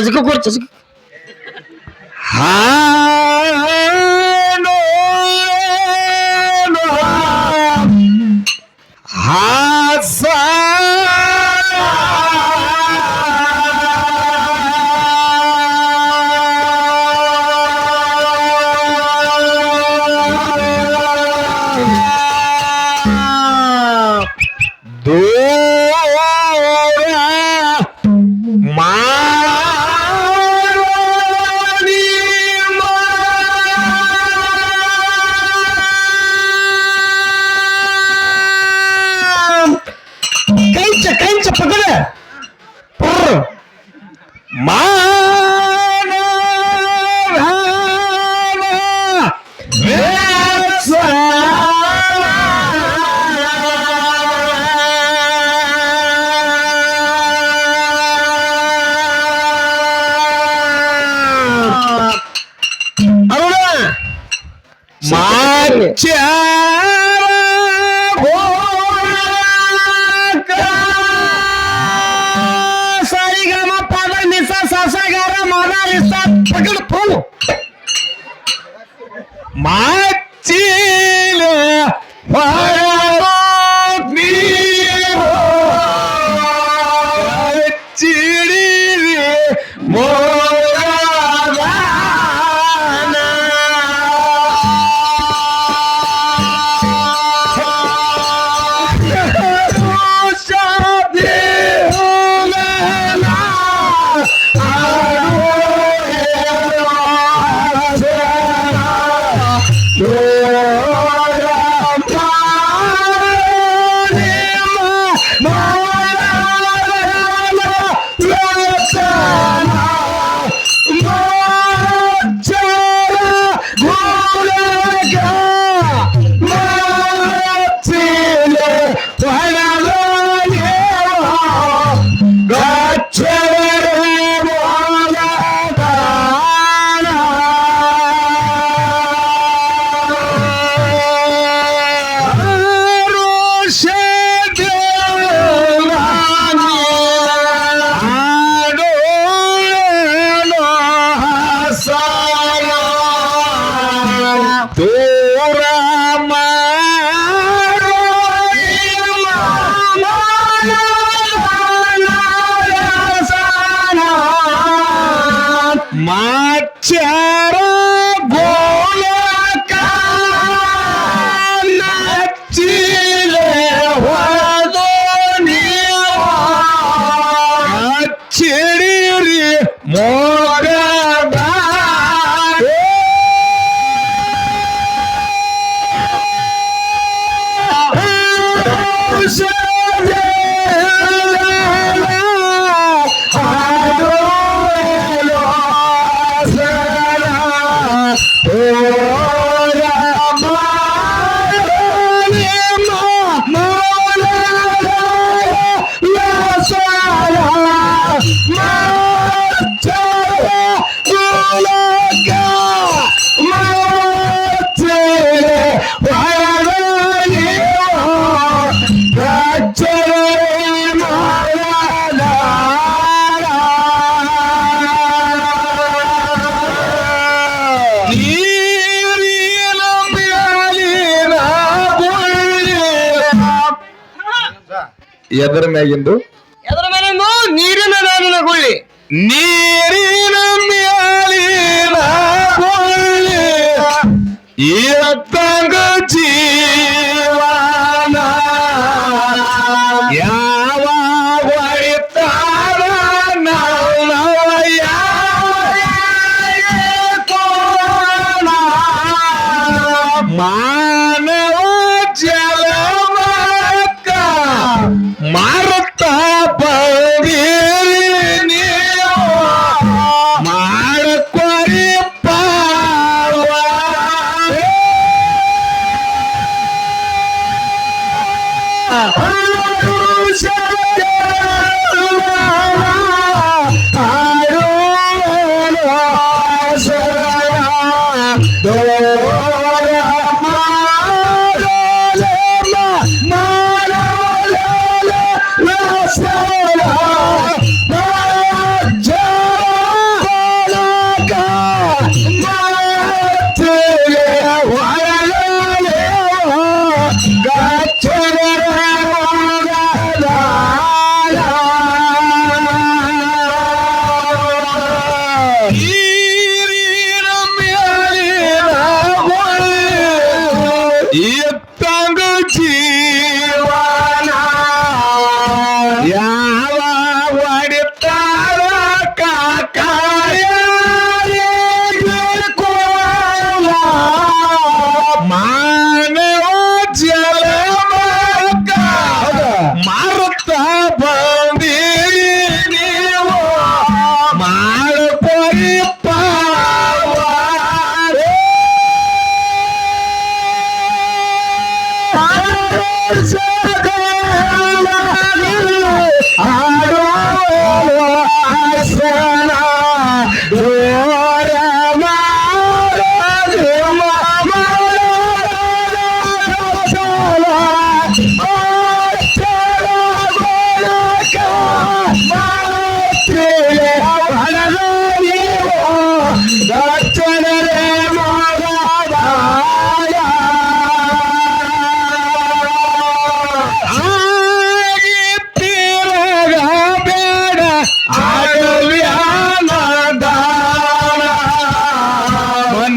চাচি কুকুর চাচি হা ಸರಿಗಮ ಪದ ನಿಸ ಸಸಗರ ಮದ ನಿಸ 姐 ಎದರ ಮ್ಯಾಗಿಂದು ಎದ್ರ ಮೇಲೆ ನೀರಿನ ಮೇಲಿನ ಗುಳ್ಳಿ ನೀರಿನ ಮ್ಯಾಲಿನ ಗುಳ್ಳಿ ಎತ್ತಂಗ ಮಾನವ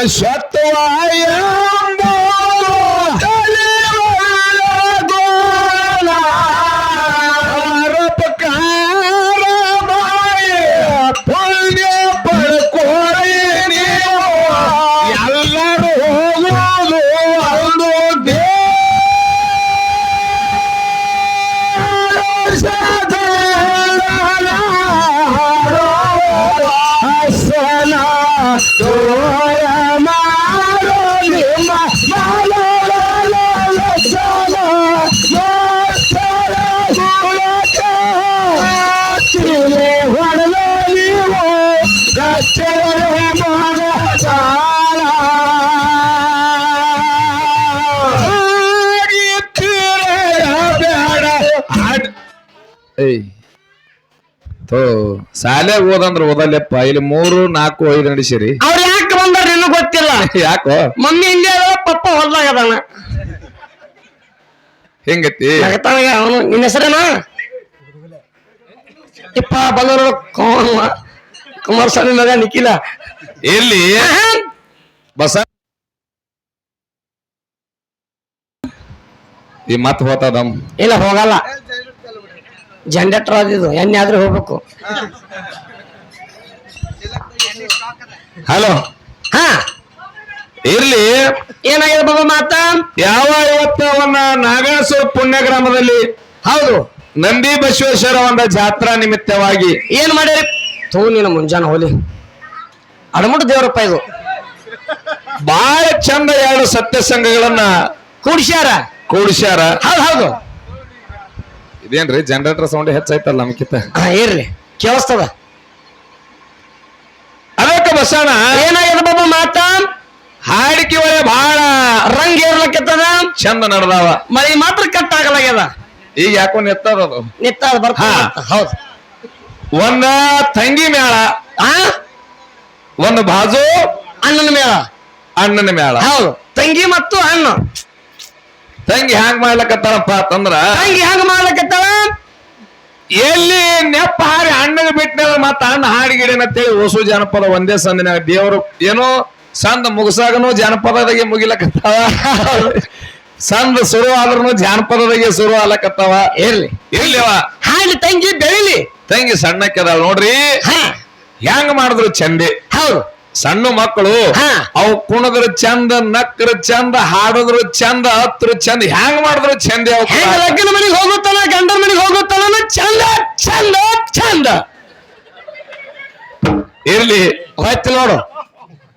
ಮನುಷ್ಯತ್ವಾಯ ಪುಣ್ಯ ಥೋ ಶಾಲೆಗೆ ಓದಂದ್ರ ಓದಲ್ಲಪ್ಪ ಇಲ್ಲಿ ಮೂರು ನಾಲ್ಕು ಐದು ನಡೆಸಿರಿ ಅವ್ರು ಯಾಕೆ ಬಂದಾರ ನಿನ್ನ ಗೊತ್ತಿಲ್ಲ? ಯಾಕೋ? ಮಮ್ಮಿ ಹಿಂಗೆ ಪಪ್ಪ ಹೊಲ್ದಾಗ ಅದಾನ. ಹೆಂಗತಿ? ಅವನು? ನಿನ್ನ ಹೆಸರೇನಾ? ಇಪ್ಪ ಕುಮಾರ್ ಕುಮಾರಸ್ವಾಮಿ ಮಗ ನಿಖಿಲ. ಎಲ್ಲಿ? ಬಸ ಈ ಮತ್ ಹೋತದಮ್. ಇಲ್ಲ ಹೋಗಲ್ಲ. ಜನರೇಟರ್ ಅದಿದು ಎಣ್ಣೆ ಆದ್ರೆ ಹೋಗ್ಬೇಕು. ಹಲೋ. ಹಾ. ಇರ್ಲಿ. ಏನಾಗಿದೆ ಬಾಬಾ ಮಾತ? ಯಾವ ಇವತ್ತವನ್ನ ನಾಗೇಶ್ವರ ಪುಣ್ಯ ಗ್ರಾಮದಲ್ಲಿ ಹೌದು. ನಂದಿ ಬಸವೇಶ್ವರ ಒಂದ ಜಾತ್ರಾ ನಿಮಿತ್ತವಾಗಿ ಏನ್ ಮಾಡ್ಯಾರಿ? ತೂ ನೀನು ಮುಂಜಾನೆ ಹೋಲಿ ಅಡಮುಟ ದೇವರಪ್ಪ ಇದು. ಬಾಳ ಚಂದ ಎರಡು ಸತ್ಯ ಸಂಘಗಳನ್ನ ಕೂಡ್ಸ್ಯಾರ? ಕೂಡಿಸ್ಯಾರ. ಹೌದು ಹೌದು. ಇದೇನ್ರಿ ಜನರೇಟರ್ ಸೌಂಡ್ ಹೆಚ್ಚಾಯ್ತಲ್ಲ ನಮ್ಕಿಂತ? ಹಾ ಇರ್ಲಿ ಕೇಳಿಸ್ತದ. ಅದಕ್ಕೆ ಬಸಣ್ಣ ಏನಾಗಿದೆ ಬಾಬಾ ಮಾತ? ಹಾಡಿಕೆ ಒಳಗೆ ಬಹಳ ರಂಗ್ ಏರ್ಲಕ್ಕೆತ್ತದ ಚಂದ ನಡೆದಾವ. ಮಳೆ ಮಾತ್ರ ಕಟ್ ಆಗಲಾಗ್ಯದ. ಈಗ ಯಾಕೋ ನೆತ್ತದ ನಿತ್ತ ಬರ್ತಾ. ಹೌದು. ಒಂದ ತಂಗಿ ಮೇಳ. ಆ? ಒಂದು ಬಾಜು. ಅಣ್ಣನ ಮೇಳ. ಅಣ್ಣನ ಮೇಳ. ಹೌದು. ತಂಗಿ ಮತ್ತು ಅಣ್ಣ. ತಂಗಿ ಹ್ಯಾಂಗ್ ಮಾಡ್ಲಕತ್ತಾರಪ್ಪ ಅಂತಂದ್ರ ತಂಗಿ ಹ್ಯಾಂಗ ಮಾಡ್ಲಕತ್ತಾಳ? ಎಲ್ಲಿ ನೆಪ್ಪ ಹಾರಿ ಅಣ್ಣನ ಬಿಟ್ಟನ ಮತ್ತ ಅಣ್ಣ ಹಾಡಿಗಿಡೇನ ಅಂತೇಳಿ ಹೊಸು ಜಾನಪದ ಒಂದೇ ಸಂದಿನ ದೇವರು ಏನೋ ಸಂದ ಮುಗಿಸಾಗನು ಜಾನಪದದಾಗೆ ಮುಗಿಲಕತ್ತಾವ ಸಂದ ಶುರು ಆದ್ರೂ ಜಾನಪದದಾಗೆ ಶುರು ಆಗ್ಲಕತ್ತಾವ ಇರ್ಲಿ. ಇರ್ಲಿವ ಹಾಡಿ ತಂಗಿ ಬೆಳಿಲಿ. ತಂಗಿ ಸಣ್ಣಕ್ಕೆದಾಳ ನೋಡ್ರಿ. ಹ್ಯಾಂಗ ಹೆಂಗ್ ಮಾಡಿದ್ರು ಚಂದಿ ಹೌದು. ಸಣ್ಣ ಮಕ್ಕಳು. ಅವು ಕುಣದ್ರ ಚಂದ ನಕ್ಕ್ರ ಚಂದ ಹಾಡದ್ರ ಚಂದ ಹತ್ರ ಚಂದ ಹೆಂಗ್ ಮಾಡಿದ್ರು ಚಂದ ಲಗ್ನ ಮನೆಗೆ ಹೋಗುತ್ತಾನ ಗಂಡನ ಮನೆಗೆ ಹೋಗುತ್ತಾನ ಚಂದ ಚಂದ ಚಂದ. ಇರ್ಲಿ. ಹೋಯ್ತು ನೋಡು.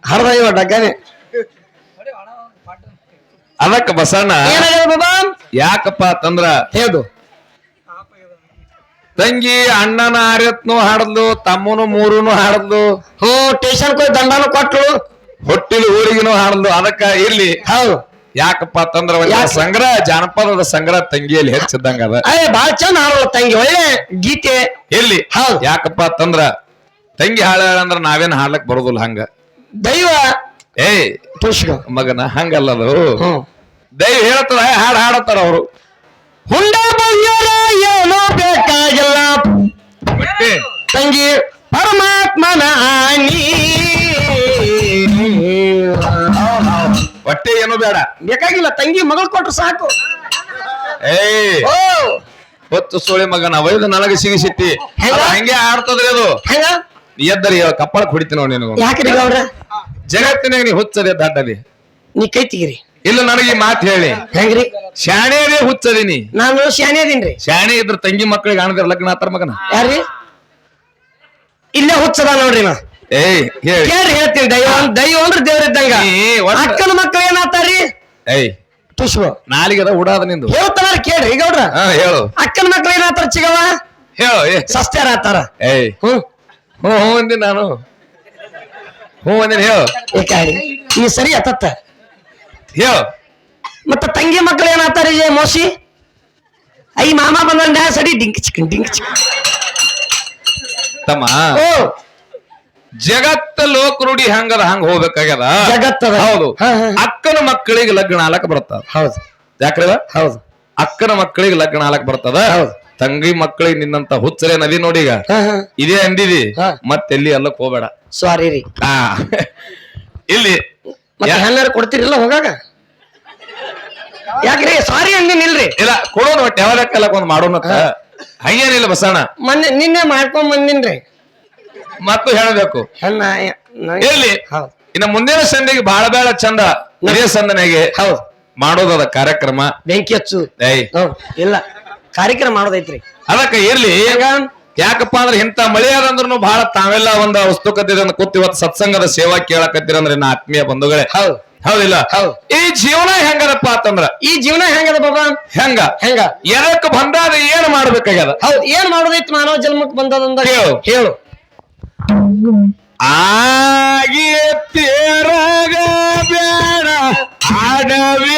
ಹರದೈವ ಇವ ಡಗ್ಗನೆ. ಅದಕ್ಕ ಬಸಣ್ಣ ಯಾಕಪ್ಪ ಅಂತಂದ್ರ ಹೇಳು ತಂಗಿ ಅಣ್ಣನ ಆರತ್ನು ಹಾಡದ್ಲು ತಮ್ಮನು ಮೂರುನು ಹಾಡದ್ಲು. ಹ್ಞೂ ಟೇಷನ್ ಹೋಗಿ ದಂಡನು ಕೊಟ್ಟಳು ಹೊಟ್ಟಿಲು ಊರಿಗೂ ಹಾಡದ್ಲು. ಅದಕ್ಕ ಇರ್ಲಿ. ಹೌದು. ಯಾಕಪ್ಪ ಅಂತಂದ್ರ ಒಂದ್ ಯಾಕ? ಸಂಗ್ರಹ ಜಾನಪದದ ಸಂಗ್ರಹ ತಂಗಿಯಲ್ಲಿ ಹೆಚ್ಚಿದ್ದಂಗ ಅದ. ಅಯ್ಯ ಬಾಳ ಚಂದ ತಂಗಿ ಒಳ್ಳೆ ಗೀತೆ. ಇರ್ಲಿ. ಹೌದು. ಯಾಕಪ್ಪ ಅಂತಂದ್ರ ತಂಗಿ ಹಾಳ ಅಂದ್ರ ನಾವೇನ್ ಹಾಡ್ಲಕ್ ಬರೋದಿಲ್ಲ ಹಂಗ. ದೈವ ಏಯ್ ಪುಷ್ಕ ಮಗನ ಹಂಗಲ್ಲದು. ಹ್ಞೂ. ದೈವ ಹಾಡ್ ಹಾಡತ್ತಾರ ಅವರು. ಹುಂಡ ಬಂಗಾರ ಏನೋ ಬೇಕಾಗಿಲ್ಲ. ತಂಗಿ ಪರಮಾತ್ಮನ ಆನಿ ಹೊಟ್ಟೆ ಏನು ಬೇಡ. ಬೇಕಾಗಿಲ್ಲ ತಂಗಿ ಮಗಳು ಕೊಟ್ರು ಸಾಕು. ಏಯ್ ಓ. ಹೊತ್ತು ಸೋಳಿ ಮಗನ ವೈದ ನನಗೆ ಸಿಗಿಸಿಟ್ಟಿ. ಹೆಂಗ? ಆಡ್ತದ್ರಿ ಅದು? ಹೆಂಗ? ಎದ್ದರಿ ಕಪ್ಪಳ ಹೊಡಿತೀನಿ ನೋಡಿ ನಿನಗೆ ಯಾಕ್ರಿ ಗೌಡ್ರ ಜಗತ್ತಿನಾಗ ನೀ ಹುಚ್ಚದೆ ದಡ್ಡದಿ ನೀ ಕೈ ತೆಗಿರಿ. ಇಲ್ಲ ನನಗೆ ಈ ಮಾತು ಹೇಳಿ. ಹೆಂಗ್ರಿ? ಶಾಣೆದೇ ಹುಚ್ಚದೀನಿ. ನಾನು ಶಾನೆ ಅದೀನ್ರಿ ಶಾಣೆ ಇದ್ರ ತಂಗಿ ಮಕ್ಕಳಿಗೆ ಕಾಣದ್ರ ಲಗ್ನ ಆತರ ಮಗನ? ಯಾರ್ರಿ? ಇಲ್ಲೇ ಹುಚ್ಚದ ನೋಡ್ರಿ ನಾ. ಏಯ್ ಹೇಳಿ. ಕೇಳ್ರಿ ಹೇಳ್ತೀನಿ. ದೈವ ಅಂದ್- ದೈವ ಅಂದ್ರೆ ದೇವ್ರ ಇದ್ದಂಗ. ಒಟ್ಟ- ಅಕ್ಕನ ಮಕ್ಕಳು ಏನಾತಾರಿ ಏಯ್ ತುಷ್ವ. ನಾಲಿಗದ ಉಡಾದ ನಿಂದು. ಹೇಳ್ತಾರ ಕೇಳ್ರಿ. ಗೌಡ್ರ ಹಾ ಹೇಳು. ಅಕ್ಕನ ಮಕ್ಕಳು ಏನಾತಾರ ಚಿಗವ ಹೇಳು ಏ. ಸಸ್ತ್ಯಾರ ಆತಾರ. ಏಯ್. ಹ್ಮ್. ಹ್ಞೂ ಹ್ಞೂ ಅಂದಿನ ನಾನು. ಹ್ಞೂ ಅಂದಿನ ಹೇಳು. ಈ ಸರಿ ಅತ್ತತ್ತ ಹೇಳು. ಮತ್ತ ತಂಗಿ ಮಕ್ಕಳು ಏನಾತಾರಿ ಮೋಸಿ? ಐ ಮಾಮ ಬಂದ ಸಡಿ ಡಿಂಕ್ ಚಿಕನ್ ಡಿಂಕ್ ಚಿಕನ್ ತಮ್ಮ ಓ. ಜಗತ್ತ ಲೋಕ ರೂಢಿ ಹಂಗದ ಹಂಗ ಹೋಗ್ಬೇಕಾಗ್ಯದ? ಜಗತ್ತದ. ಹೌದು. ಅಕ್ಕನ ಮಕ್ಕಳಿಗೆ ಲಗ್ನ ಆಲಕ್ ಬರ್ತದ ಹೌದು. ಯಾಕ್ರಿ ಹೌದು. ಅಕ್ಕನ ಮಕ್ಕಳಿಗೆ ಲಗ್ನ ಆಲಕ್ ಬರ್ತದ ಹೌದು. ತಂಗಿ ಮಕ್ಕಳಿಗೆ ನಿನ್ನಂತ ಹುಚ್ಚರೇ ನದಿ ನೋಡಿ ಈಗ. ಇದೇ ಅಂದಿದಿ. ಮತ್ತೆಲ್ಲಿ ಅಲ್ಲಕ್ ಹೋಗ್ಬೇಡ. ಸಾರಿ ರೀ. ಇಲ್ಲಿ ಮತ್ತೆ ಹೆಂಗಾರ ಕೊಡ್ತೀರಿಲ್ಲ ಹೋಗಾಗ? ಯಾಕ್ರಿ? ಸಾರಿ ಅಂದಿನಿಲ್ರಿ ಇಲ್ಲ ಕೊಡೋಣ ಒಟ್ಟು ಯಾವ್ದಕ್ಕೆಲ್ಲ ಒಂದ್ ಮಾಡೋಣ ಹಂಗೇನಿಲ್ಲ ಬಸಣ್ಣ ಮೊನ್ನೆ ನಿನ್ನೆ ಮಾಡ್ಕೊಂಡ್ ಬಂದಿನ್ರಿ. ಮತ್ತು ಹೇಳಬೇಕು. ಹೆಣ್ಣ ನ- ಎಲ್ಲಿ ಹೌದು. ಇನ್ನು ಮುಂದಿನ ಸಂಧಿಗೆ ಬಹಳ ಬೇಡ ಚಂದ. ಇದೇ ಸಂದನೆಗೆ ಹೌದು. ಮಾಡೋದದ ಕಾರ್ಯಕ್ರಮ. ಬೆಂಕಿ ಹಚ್ಚು. ಏಯ್. ಹೌದು. ಇಲ್ಲ ಕಾರ್ಯಕ್ರಮ ಮಾಡೋದೈತ್ರಿ. ಅದಕ್ಕೆ ಇರ್ಲಿ. ಯಾಕಪ್ಪ ಅಂದ್ರೆ ಇಂತ ಮಳೆ ಆದಂದ್ರೂ ಬಹಳ ತಾವೆಲ್ಲ ಒಂದು ಕೂತ್ ಇವತ್ತು ಸತ್ಸಂಗದ ಸೇವಾ ಕೇಳಕತ್ತಿರಂದ್ರೆ ನಾ ಆತ್ಮೀಯ ಬಂಧುಗಳೇ. ಹೌದು. ಹೌದಿಲ್ಲ? ಹೌದು. ಈ ಜೀವನ ಹೆಂಗದಪ್ಪ ಅಂತಂದ್ರ ಈ ಜೀವನ ಹೆಂಗದ ಬಾಬಾ? ಹೆಂಗ? ಹೆಂಗ? ಎರಕ್ ಬಂದಾದ ಏನ್ ಮಾಡ್ಬೇಕಾಗ್ಯದ? ಹೌದು ಏನ್ ಮಾಡೋದೈತಿ ಮಾನವ ಜನ್ಮಕ್ ಬಂದದಂದ ಹೇಳು. ಹೇಳು. ಆಗಿ ತೇರಗ ಬೇಡ ಆಡವಿ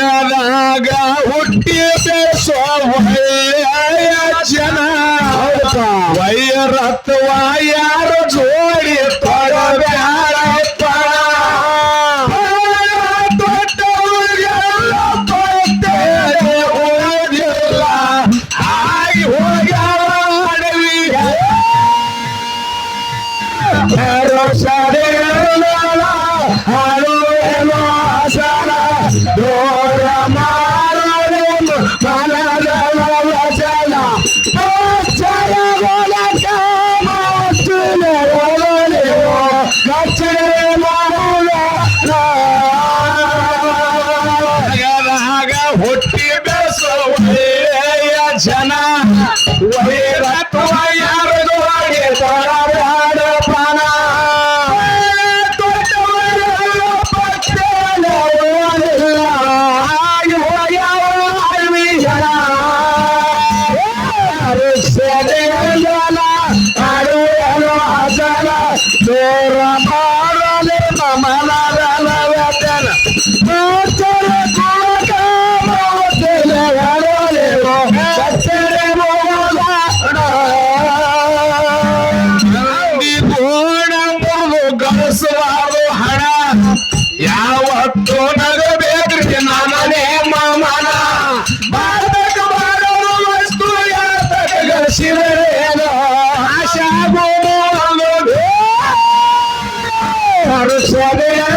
ಮಗನಾಗ ಹುಟ್ಟಿ ಬೆಳೆಸೋ ಒಳ್ಳೆಯ ಜನ ವೈರತ್ವ ಯಾರು ಜೋಡಿ verdadera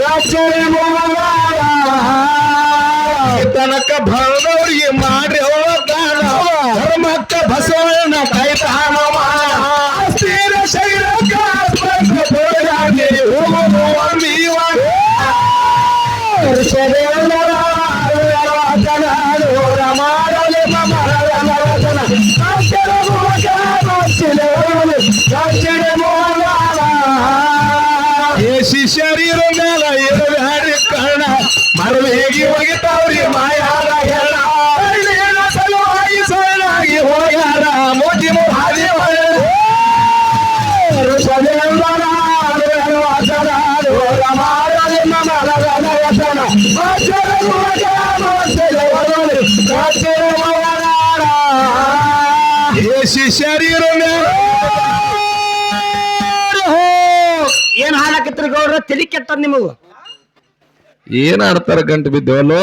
রাজ্যের ಮರವೇಗಿ ಹೋಗಿತಾವ್ರಿ ಮಾಯಾದ ಹೆಣ ಹಳ್ಳಿಯ ಸಲುವಾಗಿ ಸೊಳಾಗಿ ಹೋಗ್ಯಾರ. ಮೋಜಿ ಹಾದಿ ಏಸಿ ಶರೀರ ಮೇಲ ಏನ್ ಹಾಡಕತ್ರಿ ಗೌಡ್ರ? ತಲಿ ಕೆಟ್ಟ ನಿಮಗ. ఏనాడు పెరగంట బిద్దవాళ్ళు